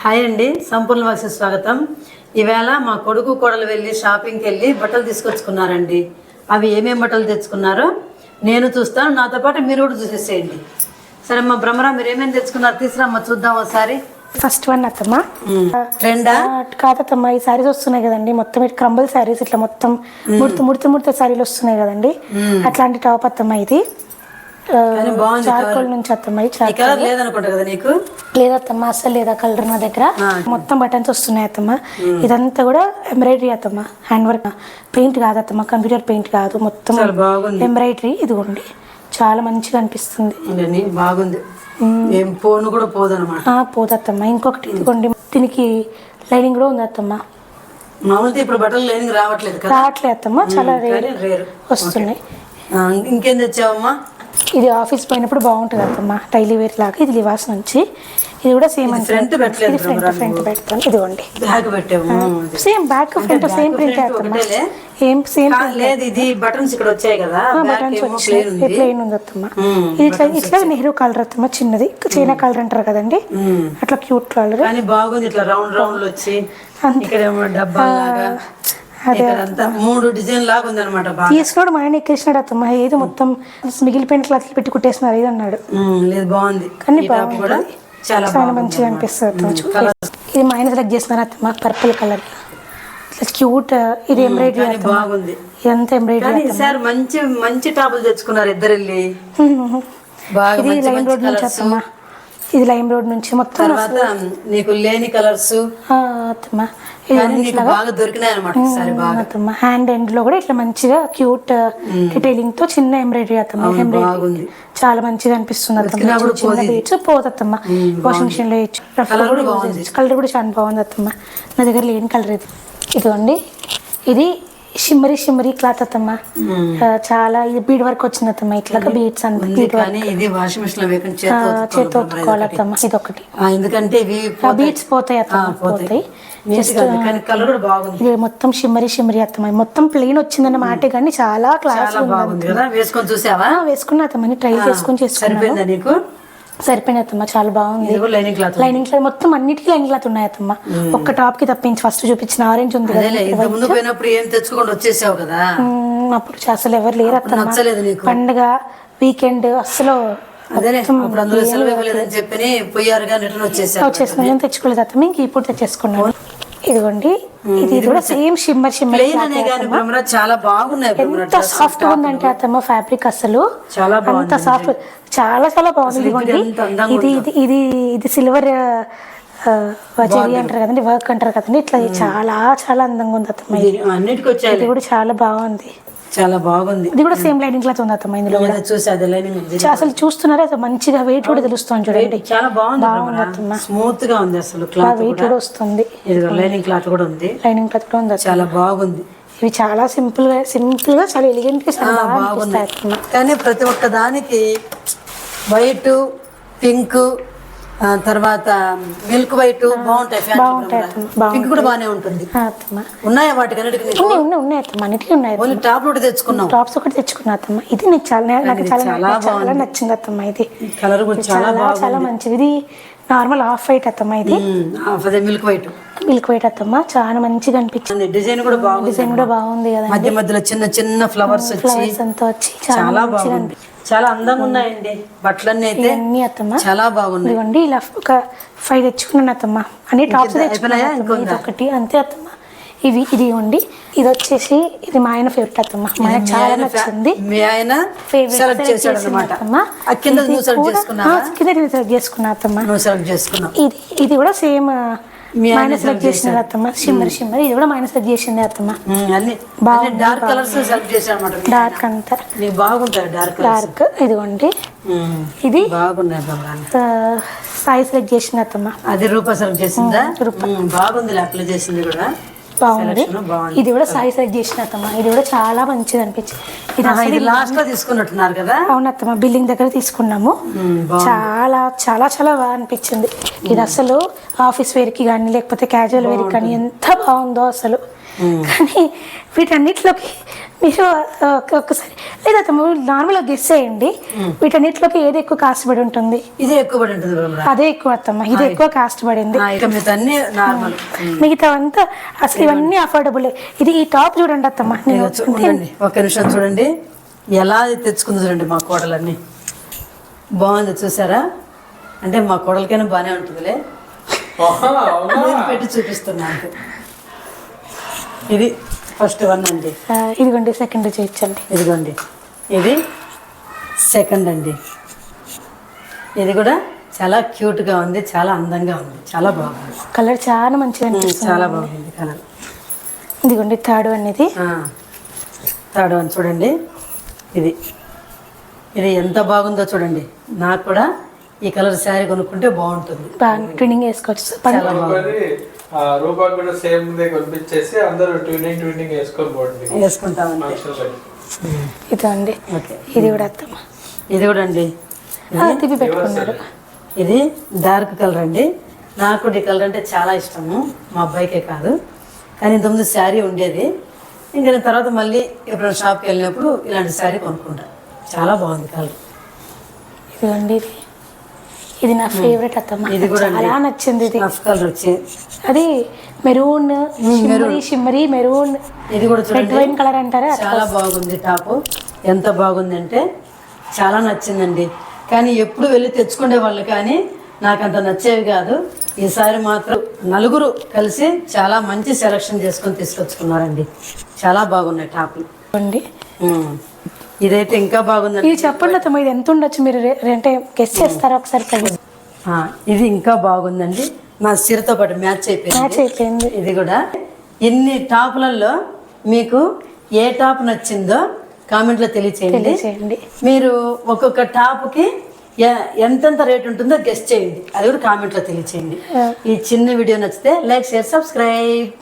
Hi అండి సంపూర్ణ వాసి స్వాగతం. ఈవేళ మా కొడుకు కోడలు వెళ్ళి షాపింగ్కి వెళ్ళి బట్టలు తీసుకొచ్చుకున్నారండి. అవి ఏమేం బట్టలు తెచ్చుకున్నారో నేను చూస్తాను. నాతో పాటు మీరు కూడా చూసేసేయండి. సరే మా భ్రమరా మీరు ఏమేమి తెచ్చుకున్నారు తీసుకురామ్మా చూద్దాం ఒకసారి. ఫస్ట్ వన్ అత్తమ్మ. రెండా? ఆ, కాదత్తమ్మ ఈ సారీస్ వస్తున్నాయి కదండి. మొత్తం ఇట్లా క్రంబల్ సారీస్ ఇట్లా మొత్తం ముడత ముడత ముడత సారీలు వస్తున్నాయి కదండి. అట్లాంటి టాప్ అత్తమ్మ ఇది. చార్కోల్ నుంచి అత్తమ్మ ఇది ఈ చార్- కలర్ లేదనుకుంటా కదా నీకు? లేదత్తమ్మ అసలు లేదా కలర్ నా దగ్గర. మొత్తం బటన్స్ వస్తున్నాయి అత్తమ్మ. ఇదంతా కూడా ఎంబ్రాయిడరీ అత్తమ్మ. Hand work. పెయింట్ కాదు అత్తమ్మ కంప్యూటర్ పెయింట్ కాదు. మొత్తం ఎంబ్రాయిడరీ ఇదిగోండి. చాలా మంచిగా అనిపిస్తుంది. బాగుంది. ఏం పోను కూడా పోదనమాట ఆ, పోదత్తమ్మ. ఇంకొకటి ఇదిగోండి. దీనికి లైనింగ్ కూడా ఉంది అత్తమ్మ మామూలుగా ఇప్పుడు బట్టలు లేని రావట్లేదు కదా? రావట్లే అత్తమ్మ. చాలా రేర్ వస్తున్నాయి. ఇంకేం తెచ్చావమ్మా? ఇది ఆఫీస్ పోయినప్పుడు బాగుంటుంది అత్తమ్మ. డైలీ వేర్ లాగా ఇది లివాస్ నుంచి. ఇది కూడా సేమ్ అంటే ఫ్రంట్ ఇది ఫ్రంట్ ఫ్రంట్ పెడతాను ఇదిగోండి. Bag same back front same print అత్తమ్మ? ఏం. సేమ్ లేదు ఇది బటన్స్ ఇక్కడ వచ్చాయి కదా. బటన్స్ వచ్చాయి. ప్లెయిన్ ఉంది. అత్తమ్మ. మ్మ్, ఇది ఇట్లా ఇట్లా నెహ్రూ కలర్ అత్తమ్మ చిన్నది. చైనా కలర్ అంటారు కదండి. అట్లా క్యూట్ కలర్ కానీ బాగుంది ఇట్లా రౌండ్ రౌండ్ వచ్చి. ఇక్కడ డబ్బా మూడు డిజైన్ లాగా ఉంది తీసుకున్నాడు మా ఆయన ఎక్కేసినాడు అత్తమ్మ. ఏది మొత్తం మిగిలిపోయిన క్లాత్లు పెట్టి కుట్టేసినారు ఇది అన్నాడు. లేదు బాగుంది. కానీ కూడా చాలా మంచిగా అనిపిస్తుంది ఇది మా ఆయన సెలెక్ట్ చేస్తున్నారు అత్తమ్మ పర్పుల్ కలర్ ఇట్లా క్యూట్ ఇది ఎంబ్రాయిడరీ బాగుంది. ఇదంతా ఎంబ్రాయిడరీ ఈసారి మంచి మంచి టాపులు తెచ్చుకున్నారు ఇద్దరు వెళ్ళి బాగా రోడ్ నుంచి అత్తమ్మ. ఇది లైమ్ రోడ్ నుంచి మొత్తం తర్వాత నీకు లేని కలర్స్. హ్యాండ్ ఎండ్లో కూడా ఇట్లా మంచిగా క్యూట్ డీటెయిలింగ్తో చిన్న ఎంబ్రాయిడరీ అత్తమ్మ ఎంబ్రాయిడరీ చాలా మంచిగా అనిపిస్తుంది అత్తమ్మ. చిన్న బీట్స్ పోతత్తమ్మ వాషింగ్ మిషన్లో. కలర్ కూడా చాలా బాగుంది అత్తమ్మ. నా దగ్గర లేని కలర్ ఇది. ఇదిగోండి. ఇది షిమ్మరీ షిమ్మరీ క్లాత్ అత్తమ్మ. చాలా ఇది బీడ్ వర్క్ వచ్చింది అత్తమ్మ ఇట్లా బీట్స్ అంత ఇది వాషింగ్ మిషన్లో ఉతుక్కోవాలి అత్తమ్మ ఇది ఒకటి. ఎందుకంటే ఇవి ఆ బీట్స్ పోతాయి అత్తమ్మ పోతాయి. ఇది మొత్తం షిమ్మరీ షిమ్మరీ అత్తమ్మ మొత్తం ప్లెయిన్ వచ్చిందన్న మాట కానీ చాలా క్లాస్ బాగుంది కదా వేసుకొని చూసావా? వేసుకున్న అత్తమ్మని ట్రై చేసుకుని చేసుకున్నాను. అత్తమ్మ చాలా బాగుంది. లైనింగ్ క్లాత్ లైనింగ్ క్లాత్ మొత్తం అన్నిటికీ లైనింగ్ క్లాత్ ఉన్నాయి అత్తమ్మ. ఒక్క టాప్కి తప్పించి ఫస్ట్ చూపించిన ఆరెంజ్ ఉంది కదా అదేలే ఇంత ముందు పోయినప్పుడు ఏం తెచ్చుకోండి వచ్చేసావు కదా? అప్పుడు అసలు ఎవరు లేరు అత్తమ్మ. పండగ వీకెండ్ అసలు వచ్చేసిన నేను తెచ్చుకోలేదు అత్తమ్మ ఇంక ఇప్పుడు తెచ్చేసుకున్నాను. ఇదిగోండి. ఇది కూడా సేమ్ షిమ్మర్ షిమ్మర్ చాలా బాగున్నాయి ఎంత సాఫ్ట్గా ఉందంటే అత్తమ్మ ఫ్యాబ్రిక్ అసలు చాలా అంత సాఫ్ట్ చాలా చాలా బాగుంది. ఇదిగోండి. ఇది ఇది ఇది ఇది సిల్వర్ జరీ అంటారు కదండి వర్క్ అంటారు కదండి. ఇట్లా చాలా చాలా అందంగా ఉంది అత్తమ్మ ఇది కూడా చాలా బాగుంది. చాలా బాగుంది. ఇది కూడా సేమ్ లైనింగ్ క్లాత్ ఉంది అత్తమ్మ ఇందులో ఏదో చూసి అది లైనింగ్ అసలు చూస్తున్నారా? అసలు మంచిగా వెయిట్ కూడా తెలుస్తుంది చూడండి. చాలా బాగుంది బాగుంది అత్తమ్మ. స్మూత్గా ఉంది అసలు క్లాత్ వెయిట్ కూడా. వస్తుంది. ఇది లైనింగ్ క్లాత్ కూడా ఉంది. లైనింగ్ క్లాత్ కూడా ఉంది. చాలా బాగుంది. ఇవి చాలా సింపుల్గా సింపుల్గా చాలా ఎలిగెంట్గా చాలా బాగా బాగుంది కానీ ప్రతి ఒక్క దానికి వైట్ పింక్ తర్వాత మిల్క్ వైట్ బాగుంటాయి. పింక్ కూడా బాగానే ఉంటుంది. ఉన్నాయా వాటికి అన్నిటికి ఉన్నాయి ఉన్నాయి అత్తమ్మ అన్నిటికీ ఉన్నాయి ఓన్లీ టాప్ ఒకటి తెచ్చుకున్నాం టాప్స్ ఒకటి తెచ్చుకున్నా అత్తమ్మ. ఇది నాకు చాలా నాకు చాలా చాలా నచ్చింది అత్తమ్మ ఇది. కలర్ కూడా చాలా చాలా చాలా మంచిది. ఇది నార్మల్ ఆఫ్ వైట్ అత్తమ్మ ఇది. అదే మిల్క్ వైట్. మిల్క్ వైట్ అత్తమ్మ. చాలా మంచిగా అనిపించింది. డిజైన్ కూడా బాగుంది డిజైన్ కూడా బాగుంది కదా మధ్య మధ్యలో చిన్న చిన్న ఫ్లవర్స్ ఫ్లవర్స్ అంతా వచ్చి చాలా మంచిగా బాగుంది. చాలా అందంగా ఉన్నాయండి బట్టలన్నీ అయితే ఇవన్నీ అత్తమ్మ. చాలా బాగున్నాయి. ఇదిగోండి ఇలా ఒక ఫైవ్ తెచ్చుకున్నాను అత్తమ్మ. అన్ని టాప్స్ తెచ్చుకున్నాను. ఇది ఒకటి అంతే అత్తమ్మ. ఇవి ఇది ఇవ్వండి. ఇది వచ్చేసి ఇది మా ఆయన ఫేవరెట్ అత్తమ్మ. మా చాలా ఆయన ఫే- నచ్చింది. మీ ఆయన ఫేవరెట్ చేశాడు అనమాట ఆ కింద కింద సెలెక్ట్ చేసుకున్నా అత్తమ్మ. ఇది ఇది కూడా సేమ్ మైనస్ సెలెక్ట్ చేసినది అత్తమ్మ. షిమ్మర్ షిమ్మర్ ఇది కూడా మైనస్ సెలెక్ట్ చేసింది అత్తమ్మ. అన్ని డార్క్ కలర్స్ సెలెక్ట్ డార్క్ అంతా. నీకు బాగుంటాయి డార్క్ డార్క్ ఇదిగోండి. ఇది బాగున్నాయి సాయి సెలెక్ట్ చేసింది అత్తమ్మ. అది రూపా సెలెక్ట్ చేసిందా? బాగుంది అప్లై చేసింది కూడా. బాగుంది. ఇది కూడా సాయి సెలెక్ట్ చేసిన అత్తమ్మ. ఇది కూడా చాలా మంచిది అనిపించింది. ఇది లాస్ట్లో తీసుకున్నట్టున్నారు కదా? అవును అత్తమ్మ బిల్డింగ్ దగ్గర తీసుకున్నాము. చాలా చాలా చాలా బాగా అనిపించింది. ఇది అసలు ఆఫీస్ వేర్కి కానీ లేకపోతే క్యాజువల్ వేర్ కానీ ఎంత బాగుందో అసలు. కానీ వీటన్నిటిలోకి మీరు ఒక్కసారి లేదా తమ్ముడు నార్మల్గా గెస్ చేయండి. వీటన్నిటిలోకి ఏది ఎక్కువ కాస్ట్ పడి ఉంటుంది? ఇది ఎక్కువ పడి ఉంటుంది అదే ఎక్కువ అత్తమ్మ ఇది ఎక్కువ కాస్ట్ పడింది. మిగతా అన్ని నార్మల్ మిగతావంతా అసలు ఇవన్నీ అఫోర్డబుల్ ఇది ఈ టాప్ చూడండి అత్తమ్మ నేను ఒక నిమిషం చూడండి. ఎలా తెచ్చుకుంది చూడండి మా కోడలన్నీ. బాగుంది చూసారా? అంటే మా కోడలకైనా బాగానే ఉంటుందిలే. నేను పెట్టి చూపిస్తున్నాను ఇది ఫస్ట్ వన్ అండి. ఇదిగోండి సెకండ్ చేయించండి ఇదిగోండి. ఇది సెకండ్ అండి. ఇది కూడా చాలా క్యూట్గా ఉంది చాలా అందంగా ఉంది చాలా బాగుంది. కలర్ చాలా మంచిగా అనిపిస్తుంది. చాలా బాగుంది కలర్. ఇదిగోండి థర్డ్ అనేది థర్డ్ వన్ చూడండి. ఇది ఇది ఎంత బాగుందో చూడండి. నాకు కూడా ఈ కలర్ శారీ కొనుక్కుంటే బాగుంటుంది. బాగా ట్విన్నింగ్ వేసుకోవచ్చు. చాలా బాగుంది. కూడా సేమ్ కొనిపించేసి అందరూ వేసుకొని వేసుకుంటామండి. ఇదిగోండి ఓకే ఇది కూడా అత్తమ్మ. ఇది కూడా అండి. తిప్పి పెట్టుకున్నారు. ఇది డార్క్ కలర్ అండి. నాకు ఈ కలర్ అంటే చాలా ఇష్టము. మా అబ్బాయికే కాదు. కానీ ఇంతకుముందు శారీ ఉండేది. ఇంకా నేను తర్వాత మళ్ళీ ఎప్పుడైనా షాప్కి వెళ్ళినప్పుడు ఇలాంటి శారీ కొనుక్కుంటా. చాలా బాగుంది కలర్. ఇదిగోండి ఇది. ఇది నా ఫేవరెట్ అత్తమ్మ. ఇది కూడా. చాలా నచ్చింది ఇది. కలర్ వచ్చి. అది మెరూన్ షిమ్మరీ షిమ్మరీ మెరూన్. ఇది కూడా రెడ్ వైన్ కలర్ అంటారా? చాలా బాగుంది టాపు. ఎంత బాగుందంటే చాలా నచ్చిందండి. కానీ ఎప్పుడు వెళ్ళి తెచ్చుకునే వాళ్ళు కానీ నాకు అంత నచ్చేవి కాదు. ఈసారి మాత్రం నలుగురు కలిసి చాలా మంచి సెలక్షన్ చేసుకొని తీసుకొచ్చుకున్నారండి. చాలా బాగున్నాయి టాపులు. అండి. ఇదైతే ఇంకా బాగుందండి. ఇది చెప్పండి అత్తమ్మ ఇది ఎంత ఉండొచ్చు మీరు అంటే గెస్ చేస్తారా ఒకసారి ప్రైస్ ఇది ఇంకా బాగుందండి. నా సిరతో పాటు మ్యాచ్ అయిపోయింది. మ్యాచ్ అయిపోయింది. ఇది కూడా. ఇన్ని టాపులలో మీకు ఏ టాప్ నచ్చిందో కామెంట్లో తెలియచేయండి. తెలియచేయండి. మీరు ఒక్కొక్క టాప్కి ఎంతెంత రేట్ ఉంటుందో గెస్ట్ చేయండి. అది కూడా కామెంట్లో తెలియచేయండి. ఈ చిన్న వీడియో నచ్చితే లైక్ షేర్ సబ్స్క్రైబ్.